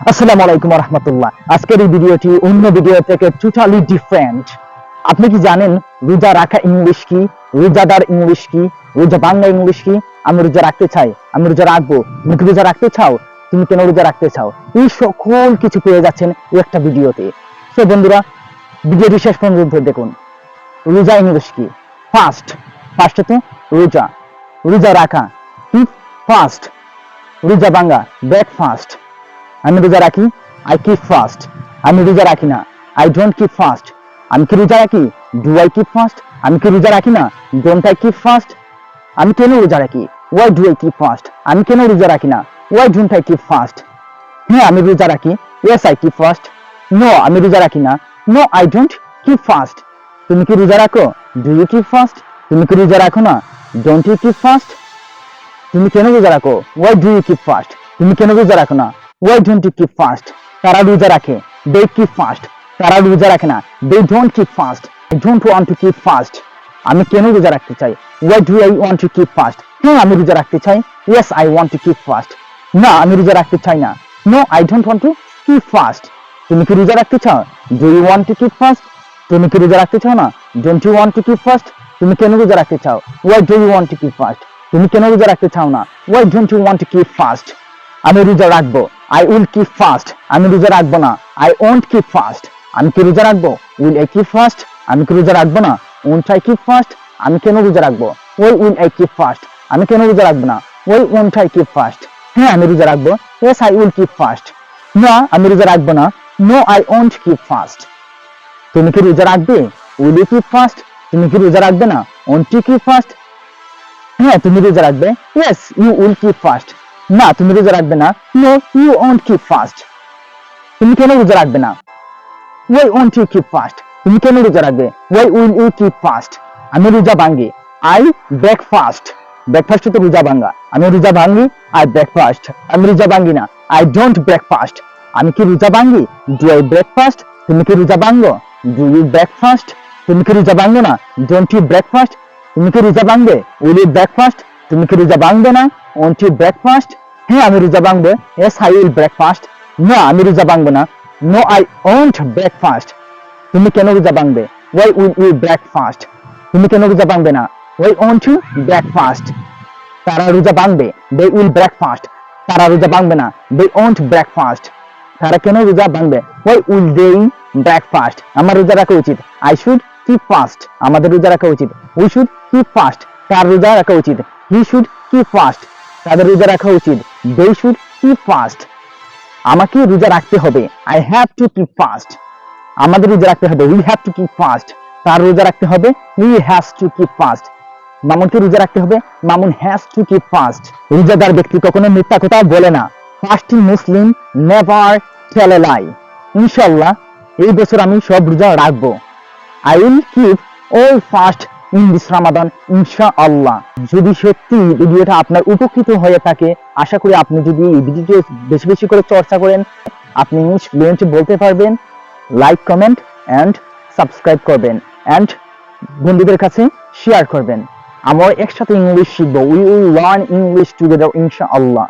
আসসালামু আলাইকুম রহমতুল্লাহ আজকের এই ভিডিওটি অন্য ভিডিও থেকে টোটালি ডিফারেন্ট আপনি কি জানেন রোজা রাখা ইংলিশ কি? রোজাদার ইংলিশ কি? রোজা বাংলা ইংলিশ কি? আমি রোজা রাখতে চাই, আমি রোজা রাখব। তুমি কি রোজা রাখতে চাও? তুমি কেন রোজা রাখতে চাও? এই সকল কিছু পেয়ে যাচ্ছেন এই একটা ভিডিওতে। তো বন্ধুরা, ভিডিওটি শেষ পর্যন্ত দেখুন। রোজা ইংলিশ কি? ফাস্ট ফার্স্ট তো রোজা। রোজা রাখা কি? ফাস্ট রোজা বাঙ্গা ব্রেকফাস্ট আমি রোজা রাখি? আই কিপ ফাস্ট আমি রোজা রাখি না। আই ডোন্ট কিপ ফাস্ট আমি কি রোজা রাখি? ডু আই কিপ ফাস্ট আমি কি রোজা রাখি না? ডোন্ট আই কিপ ফাস্ট আমি কেন রোজা রাখি? Why do I keep fast আমি কেন রোজা রাখি না? Why don't I keep fast হ্যাঁ আমি রোজা রাখি। Yes I keep fast no আমি রোজা রাখি না। No I don't keep fast তুমি কি রোজা রাখো? ডু ইউ কিপ ফাস্ট তুমি কি রোজা রাখো না? ডোন্ট ইউ কিপ ফাস্ট তুমি কেন রোজা রাখো? Why do you keep fast তুমি কেন রোজা রাখো না? Why don't you keep fast তারা রোজা রাখে দে কিপ ফাস্ট তারা রোজা রাখে না they don't keep fast don't want to keep fast আমি কেন রোজা রাখতে চাই? Why do I want to keep fast হ্যাঁ আমি রোজা রাখতে চাই। Yes I want to keep fast না, আমি রোজা রাখতে চাই না। No I don't want to keep fast তুমি কি রোজা রাখতে চাও? Do you want to keep fast তুমি কি রোজা রাখতে চাও না? Don't you want to keep fast তুমি কেন রোজা রাখতে চাও? Why do you want to keep fast তুমি কেন রোজা রাখতে চাও না? Why don't you want to keep fast আমি রোজা রাখব। আই উইল কিপ ফাস্ট আমি রোজা রাখব না। আই ওন্ট কিপ ফাস্ট আমি কি রোজা রাখব? উইল আই কিপ ফাস্ট আমি কি রোজা রাখব না? ওন্ট আই কিপ ফাস্ট আমি কেন রোজা রাখব? ওই উইল আই কিপ ফাস্ট আমি কেন রোজা রাখব না? ওই ওন্ট আই কিপ ফাস্ট হ্যাঁ আমি রোজা রাখব। Yes I will keep fast না, আমি রোজা রাখব না। No I won't keep fast তুমি কি রোজা রাখবে? উইল ইউ কিপ ফাস্ট তুমি কি রোজা রাখবে না? ওন্ট ইউ কিপ ফাস্ট হ্যাঁ তুমি রোজা রাখবে। Yes you will keep fast না, তুমি রোজা রাখবে না। No you won't keep fast তুমি কেন রোজা রাখবে না? Why won't you keep fast তুমি কেন রোজা রাখবে? Why will you keep fast আমি রোজা ভাঙ্গি। আই ব্রেকফাস্ট ব্রেকফাস্ট তো রোজা ভাঙ্গা। আমি রোজা ভাঙ্গি আই ব্রেকফাস্ট আমি রোজা ভাঙ্গি না। আই ডোন্ট ব্রেকফাস্ট আমি কি রোজা ভাঙ্গি? ডু আই ব্রেকফাস্ট তুমি কি রোজা ভাঙ্গো? ডু ইউ ব্রেকফাস্ট তুমি কি রোজা ভাঙ্গো না? ডোন্ট ইউ ব্রেকফাস্ট তুমি কি রোজা ভাঙবে উইল ইউ ব্রেকফাস্ট তুমি কি রোজা ভাঙবে না? ইউ ব্রেকফাস্ট হ্যাঁ আমি রোজা ভাঙবো। এস আই উইল ব্রেকফাস্ট না আমি রোজা ভাঙবো না। নো আই ওন্ট ব্রেকফাস্ট তুমি কেন রোজা ভাঙবে? ওয়াই উইল ইউ ব্রেকফাস্ট তুমি কেন রোজা ভাঙবে না? ওয়াই ওন্ট ইউ ব্রেকফাস্ট তারা রোজা ভাঙবে। দে উইল ব্রেকফাস্ট তারা রোজা ভাঙবে না। দে ওন্ট ব্রেকফাস্ট তারা কেন রোজা ভাঙবে? ওয়াই উইল দে ব্রেকফাস্ট আমার রোজা রাখা উচিত। আই শুড কিপ ফাস্ট আমাদের রোজা রাখা উচিত। উই শুড কিপ ফাস্ট তার রোজা রাখা উচিত? হি শুড কিপ ফাস্ট তাদের রোজা রাখা উচিত। দে শুড কিপ ফাস্ট আমাকে রোজা রাখতে হবে। I have to keep fast আমাদের রোজা রাখতে হবে। We have to keep fast তার রোজা রাখতে হবে। We has to keep fast মামুনকে রোজা রাখতে হবে। Mamun has to keep fast রোজাদার ব্যক্তি কখনো মিথ্যা কথা বলে না। Fasting Muslim never tell a lie ইনশাআল্লাহ, এই বছর আমি সব রোজা রাখব। I will keep all fast in this Ramadan, ইনশাআল্লাহ। যদি সত্যি ভিডিওটা আপনার উপকৃত হয়ে থাকে, আশা করি আপনি যদি এই ভিডিওটি বেশি বেশি করে চর্চা করেন, আপনি ইংলিশ বলতে পারবেন লাইক কমেন্ট অ্যান্ড সাবস্ক্রাইব করবেন অ্যান্ড বন্ধুদের কাছে শেয়ার করবেন। আমরা একসাথে ইংলিশ শিখব। We will learn English together ইনশাআল্লাহ।